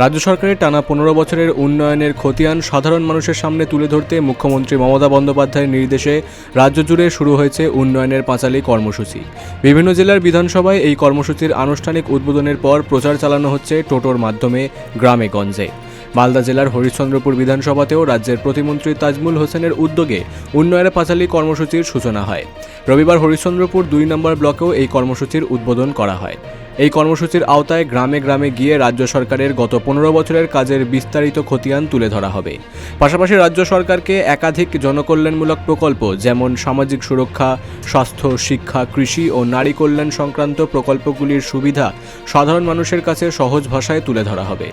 রাজ্য সরকারের টানা পনেরো বছরের উন্নয়নের খতিয়ান সাধারণ মানুষের সামনে তুলে ধরতে মুখ্যমন্ত্রী মমতা বন্দ্যোপাধ্যায়ের নির্দেশে রাজ্য জুড়ে শুরু হয়েছে উন্নয়নের পাঁচালী কর্মসূচি। বিভিন্ন জেলার বিধানসভায় এই কর্মসূচির আনুষ্ঠানিক উদ্বোধনের পর প্রচার চালানো হচ্ছে টোটোর মাধ্যমে গ্রামে গঞ্জে। মালদা জেলার হরিশ্চন্দ্রপুর বিধানসভাতেও রাজ্যের প্রতিমন্ত্রী তাজমুল হোসেনের উদ্যোগে উন্নয়নের পাঁচালী কর্মসূচির সূচনা হয়। রবিবার হরিশ্চন্দ্রপুর দুই নম্বর ব্লকেও এই কর্মসূচির উদ্বোধন করা হয়। এই কর্মসূচির আওতায় গ্রামে গ্রামে গিয়ে রাজ্য সরকারের গত পনেরো বছরের কাজের বিস্তারিত খতিয়ান তুলে ধরা হবে। পাশাপাশি রাজ্য সরকারকে একাধিক জনকল্যাণমূলক প্রকল্প, যেমন সামাজিক সুরক্ষা, স্বাস্থ্য, শিক্ষা, কৃষি ও নারী কল্যাণ সংক্রান্ত প্রকল্পগুলির সুবিধা সাধারণ মানুষের কাছে সহজ ভাষায় তুলে ধরা হবে।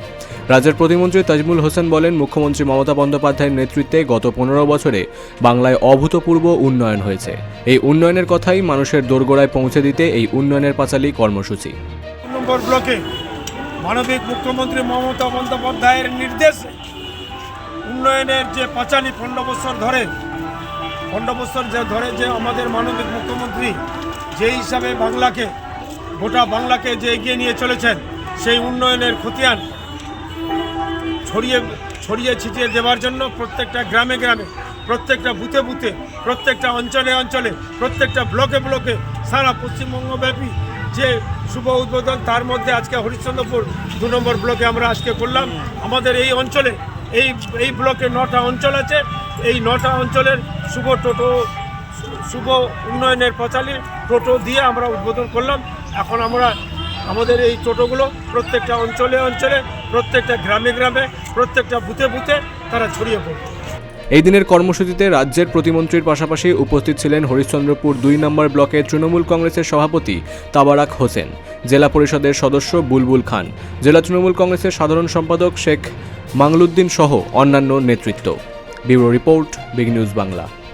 রাজ্যের প্রতিমন্ত্রী তাজমুল হোসেন বলেন, মুখ্যমন্ত্রী মমতা বন্দ্যোপাধ্যায়ের নেতৃত্বে গত পনেরো বছরে বাংলায় অভূতপূর্ব উন্নয়ন হয়েছে। এই উন্নয়নের কথাই মানুষের দোরগোড়ায় পৌঁছে দিতে এই উন্নয়নের পাঁচালী কর্মসূচি। নম্বর ব্লকে মানবিক মুখ্যমন্ত্রী মমতা বন্দ্যোপাধ্যায়ের নির্দেশে উন্নয়নের যে পাঁচালী বছর ধরে বছর যে ধরে যে আমাদের মানবিক মুখ্যমন্ত্রী যে হিসাবে বাংলাকে, গোটা বাংলাকে যে এগিয়ে নিয়ে চলেছেন, সেই উন্নয়নের খতিয়ান ছড়িয়ে ছড়িয়ে ছিটিয়ে দেওয়ার জন্য প্রত্যেকটা গ্রামে গ্রামে, প্রত্যেকটা বুথে বুথে, প্রত্যেকটা অঞ্চলে অঞ্চলে, প্রত্যেকটা ব্লকে ব্লকে সারা পশ্চিমবঙ্গব্যাপী যে শুভ উদ্বোধন, তার মধ্যে আজকে হরিশ্চন্দ্রপুর দু নম্বর ব্লকে আমরা আজকে করলাম। আমাদের এই অঞ্চলে, এই এই ব্লকে নটা অঞ্চল আছে। এই নটা অঞ্চলের শুভ টোটো, শুভ উন্নয়নের পচালি টোটো দিয়ে আমরা উদ্বোধন করলাম। এখন আমরা, আমাদের এই টোটোগুলো প্রত্যেকটা অঞ্চলে অঞ্চলে, প্রত্যেকটা গ্রামে গ্রামে, প্রত্যেকটা বুথে বুথে তারা ছড়িয়ে পড়বে। এই দিনের কর্মসূচিতে রাজ্যের প্রতিমন্ত্রীর পাশাপাশি উপস্থিত ছিলেন হরিশ্চন্দ্রপুর দুই নম্বর ব্লকের তৃণমূল কংগ্রেসের সভাপতি তাবারাক হোসেন, জেলা পরিষদের সদস্য বুলবুল খান, জেলা তৃণমূল কংগ্রেসের সাধারণ সম্পাদক শেখ মাংলুদ্দিন সহ অন্যান্য নেতৃত্ব। Bureau report, big news Bangla.